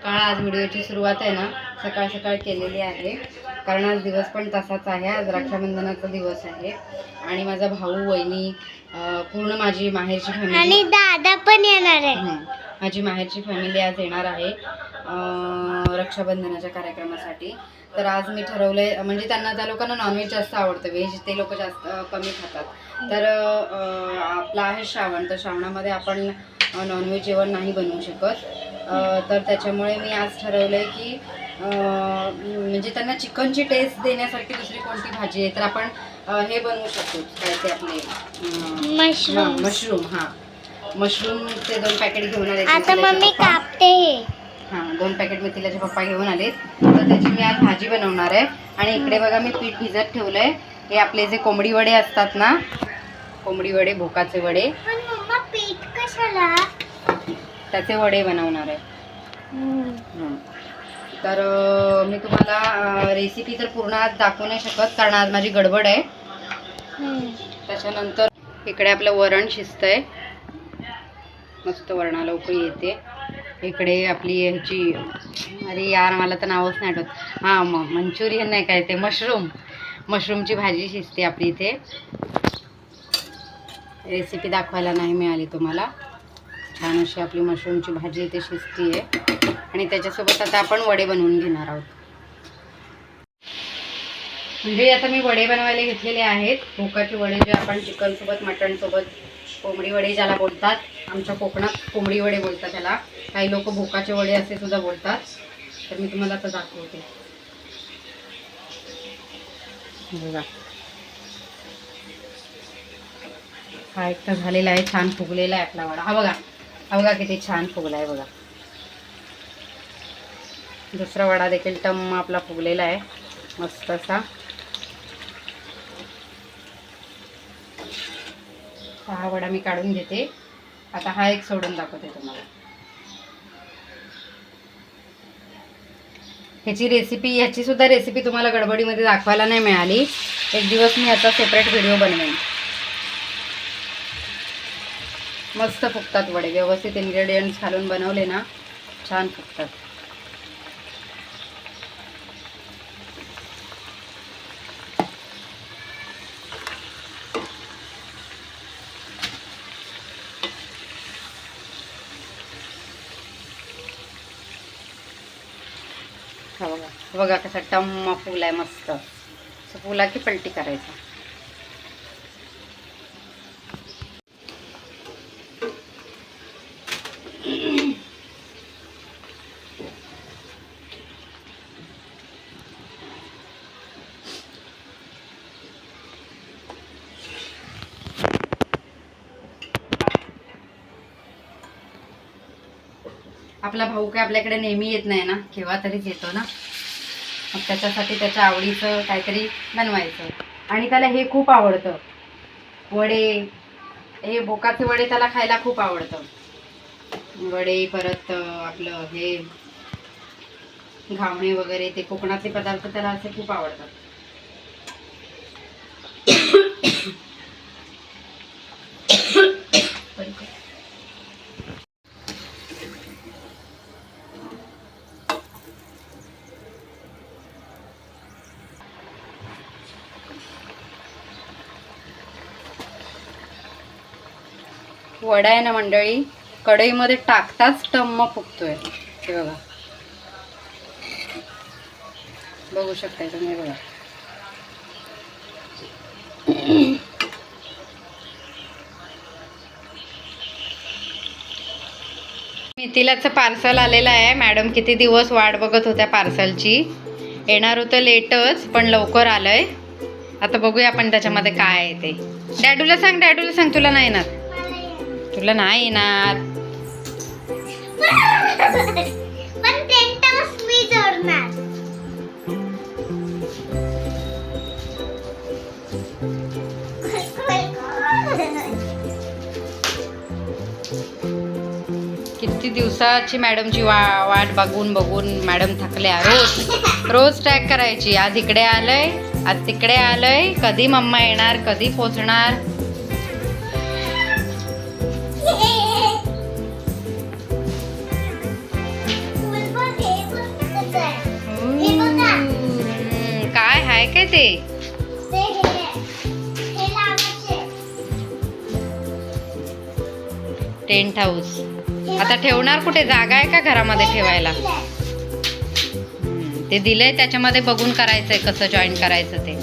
सकाळ आज व्हिडिओची सुरुवात आहे ना सकाळ सकाळ केलेली आहे. कारण आज दिवस पण तसाच आहे आज रक्षाबंधनाचा दिवस आहे. आणि माझा भाऊ वहिनी पूर्ण माझी माहेरची फॅमिली आणि दादा पण येणार आहे. माझी माहेरची फॅमिली आज येणार आहे रक्षाबंधनाच्या कार्यक्रमासाठी. तर आज मी ठरवलंय म्हणजे त्यांना त्या लोकांना नॉनव्हेज जास्त आवडतं व्हेज ते लोक जास्त कमी खातात. तर आपला आहे श्रावण तर श्रावणामध्ये आपण नॉनव्हेज जेवण नाही बनवू शकत. तर त्याच्यामुळे मी आज ठरवलंय की अं, म्हणजे त्यांना चिकनची टेस्ट देण्यासारखी दुसरी कोणती भाजी आहे तर आपण हे बनवू शकतो. काय ते आपले मशरूम मशरूम हा. मशरूमचे दोन पॅकेट घेऊन आले आता मम्मी. कापते हे. हा दोन पॅकेट मिथिलाचे पप्पा घेऊन आलेत तर त्याची मी आज भाजी बनवणार आहे. आणि इकडे बघा मी पीठ भिजत ठेवलंय. हे आपले जे कोंबडी वडे असतात ना कोंबडी वडे भोकाचे वडे. पीठ कशाला? त्याचे वडे बनवणार आहे. हं. तर अं, मी तुम्हाला रेसिपी तर पूर्ण आज दाखवू नाही शकत कारण आज माझी गडबड आहे. त्याच्यानंतर इकडे आपलं वरण शिजतंय. मस्त वरणाला उकळी येते. इकडे आपली ह्याची अरे यार मला तर नावच नाही आठवत. हां मग मंचुरियन नाही काय ते मशरूम. मशरूमची भाजी शिजते आपली इथे. रेसिपी दाखवायला नाही मिळाली तुम्हाला. छान अशी आपली मशरूमची भाजी इथे शिजती आहे आणि त्याच्यासोबत आता आपण वडे बनवून घेणार आहोत. म्हणजे आता मी वडे बनवायला घेतलेले आहेत. भोकाचे वडे जे आपण चिकन सोबत सोबत कोंबडी वडे ज्याला बोलतात. आमच्या कोकणात कोंबडी वडे बोलतात त्याला. काही लोक भोकाचे वडे असे सुद्धा बोलतात. तर मी तुम्हाला आता दाखवते. बघा. हा एक तर झालेला आहे छान फुगलेला आहे आपला वडा. हा बघा. बघा किती छान फुगला आहे बघा. दुसरा वडा देखील टम आपला फुगलेला आहे. मस्त असा. हा वडा मी काढून घेते. आता हा एक सोडून दाखवते तुम्हाला. ह्याची रेसिपी ह्याची सुद्धा रेसिपी तुम्हाला गडबडीमध्ये दाखवायला नाही मिळाली. एक दिवस मी याचा सेपरेट व्हिडिओ बनवेन. मस्त फुगतात वडे. व्यवस्थित इन्ग्रेडियंट्स घालून बनवले ना छान फुगतात बघा. बघा कसा टम्मा फुल आहे मस्त. असं फुला की पलटी करायचा. आपला भाऊ काय आपल्याकडे नेहमी येत नाही ना केव्हा तरीच येतो ना. मग त्याच्यासाठी त्याच्या आवडीचं काहीतरी बनवायचं. आणि त्याला हे खूप आवडतं. वडे हे बोकाचे वडे त्याला खायला खूप आवडतं. वडे परत आपलं हे घावणे वगैरे ते कोकणातले पदार्थ त्याला असे खूप आवडतात. वडा आहे ना मंडळी कढईमध्ये टाकताच टम्म फुगतोय. हे बघा. बघू शकताय तुम्ही बघा. मिथिलाचं पार्सल आलेलं आहे. मॅडम किती दिवस वाट बघत होत्या पार्सलची. येणार होतं लेटच पण लवकर आलंय. आता बघूया आपण त्याच्यामध्ये काय आहे ते. डॅडूला सांग डॅडूला सांग तुला नाही येणार. तुला नाही येणार. पण टेंटच मी जोडणार किती दिवसाची मॅडमची वा वाट बघून बघून मॅडम थकल्या. रोज रोज ट्रॅक करायची. आज इकडे आलंय आज तिकडे आलंय. कधी मम्मा येणार कधी पोचणार? ते. टेंट हाऊस आता ठेवणार कुठे? जागा आहे का घरामध्ये ठेवायला? ते दिलंय त्याच्यामध्ये बघून करायचंय कसं जॉईन करायचं ते.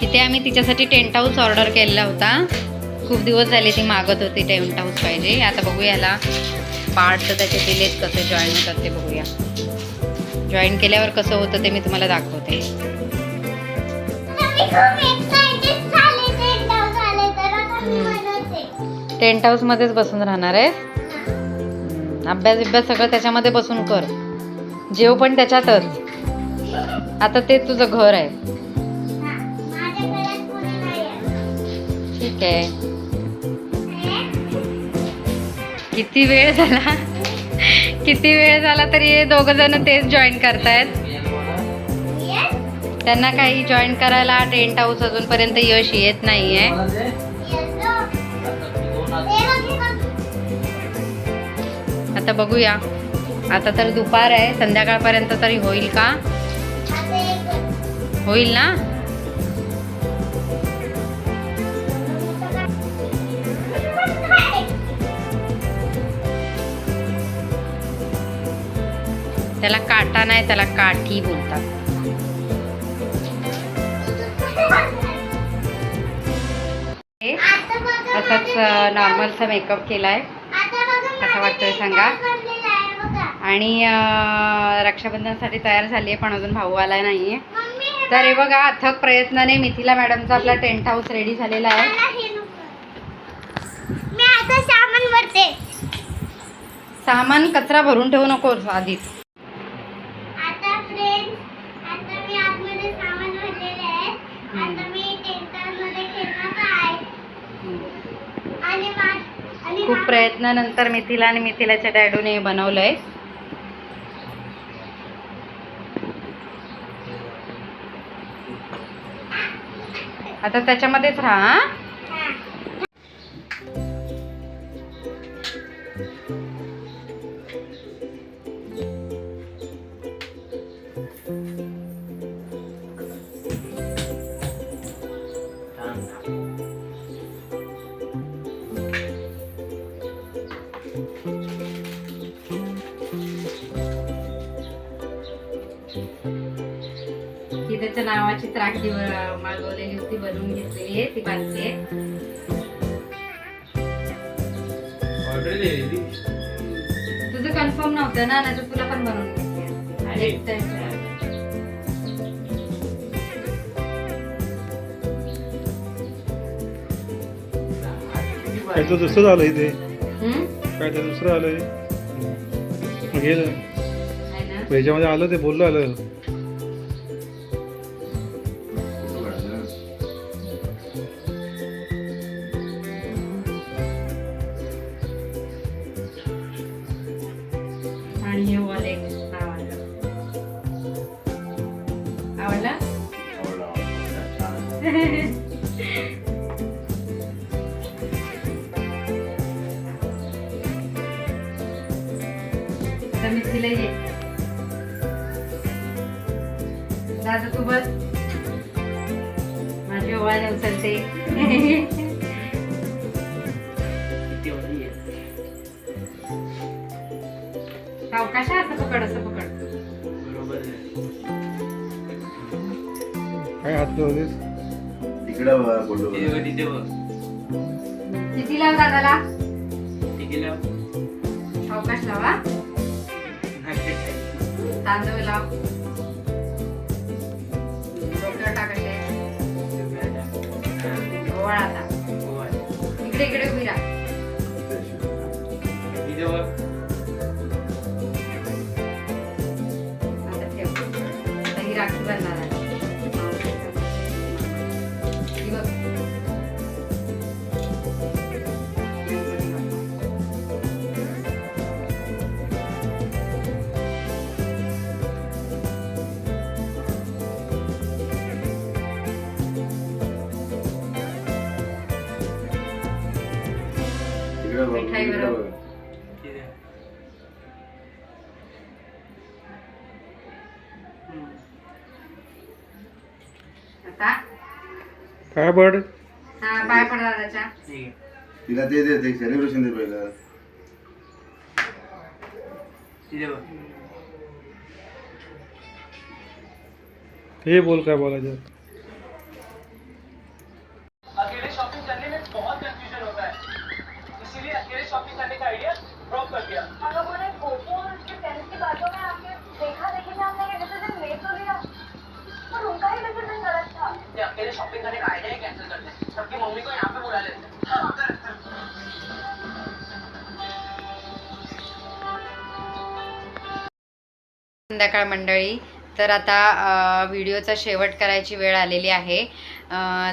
तिथे आम्ही तिच्यासाठी टेंट हाऊस ऑर्डर केलेला होता. खूप दिवस झाले ती मागत होती टेंट हाऊस पाहिजे. आता बघूया याला. पार्ट तर त्याचे दिलेत कसे जॉईन होतात ते बघूया जॉईन केल्यावर कसं होतं ते मी तुम्हाला दाखवते. टेंट हाऊसमध्येच बसून राहणार आहे. अभ्यास बिभ्यास सगळं त्याच्यामध्ये बसून कर जेव पण त्याच्यातच आता ते तुझं घर हा. आहे. ठीक आहे किती वेळ झाला? किती वेळ झाला तरी हे दोघं जण तेच जॉईन करतायत? त्यांना काही जॉईन करायला टेंट हाऊस अजूनपर्यंत यश येत नाहीये. आता बघूया. आता तर दुपार आहे. संध्याकाळपर्यंत तरी होईल का? होईल ना? त्याला काटा नाही त्याला काठी बोलतात असाच नॉर्मलचा मेकअप केलाय आता बघा कसा वाटतोय सांगा? आहे. आणि रक्षाबंधनसाठी तयार झाली आहे पण अजून भाऊ आलाय नाहीये मम्मी हे तर हे बघा अथक प्रयत्नाने मिथिला मॅडमचा आपला टेंट हाऊस रेडी झालेला आहे मला नको. मी आता सामान कचरा भरून ठेवू नकोस आधीच आता फ्रेंड्स आता मी आतमध्ये सामान भरलेले आहे हम्म. आता मी टेंटरमध्ये खेळणार आहे आणि मा- आणि खूप मा- प्रयत्नानंतर मिथिला आणि मिथिलाच्या डॅडूने बनवलं आहे आता त्याच्यामध्येच राहा त्याच्या नावाची व- मागवलेली होती बनवून घेतलेली आहे ती बांधते तुझं कन्फर्म नव्हतं ना नाही तुला पण बनवून घेतली काय तर दुसरं झालं इथे. हम्म? काय तर दुसरं आलंय. मग हे ह्याच्यामध्ये आलं ते बोललं आलं. आणि हे वॉलेट आवडलं आवडला मी तिला ये दादा तू बस माझी ओवाळणे उचलते सावकाश असं पकड असं पकड. बरोबर आहे. काय हात लावतेस तिकडं बघा तिथे बघ. किती लाव दादाला? तिथे लाव. तांदूळ लाव. डोक्यावर ओवाळ आता. इकडे इकडे उभी राहा. काय बर्ड हा पाय पडा दादाच्या. ठीक आहे तिला ते दे ते सेलिब्रेशन दे पहिलं. हे बोल काय बोलायचं? संध्याकाळ मंडळी. तर आता व्हिडिओचा शेवट करायची वेळ आलेली आहे.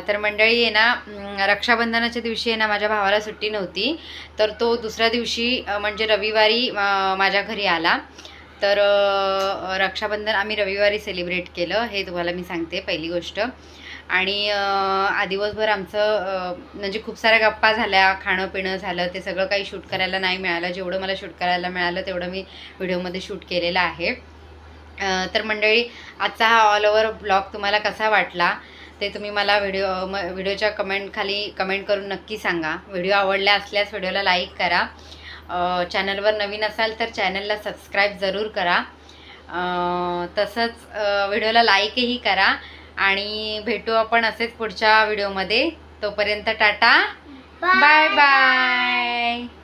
तर मंडळी आहे ना रक्षाबंधनाच्या दिवशी आहे ना माझ्या भावाला सुट्टी नव्हती. तर तो दुसऱ्या दिवशी म्हणजे रविवारी माझ्या घरी आला. तर रक्षाबंधन आम्ही रविवारी सेलिब्रेट केलं. हे तुम्हाला मी सांगते पहिली गोष्ट. आणि दिवसभर आमचं म्हणजे खूप साऱ्या गप्पा झाल्या. खाणं पिणं झालं. ते सगळं काही शूट करायला नाही मिळालं. जेवढं मला शूट करायला मिळालं तेवढं मी व्हिडिओमध्ये शूट केलेलं आहे. तर मंडळी आजचा हा ऑल ओव्हर ब्लॉग तुम्हाला कसा वाटला ते तुम्ही मला व्हिडिओ म व्हिडिओच्या कमेंट खाली कमेंट करून नक्की सांगा. व्हिडिओ आवडल्या असल्यास व्हिडिओला लाईक करा. चॅनलवर नवीन असाल तर चॅनलला सबस्क्राईब जरूर करा. तसंच व्हिडिओला लाईकही करा आणि भेटू आपण असेच पुढच्या व्हिडिओमध्ये तोपर्यंत टाटा. Bye bye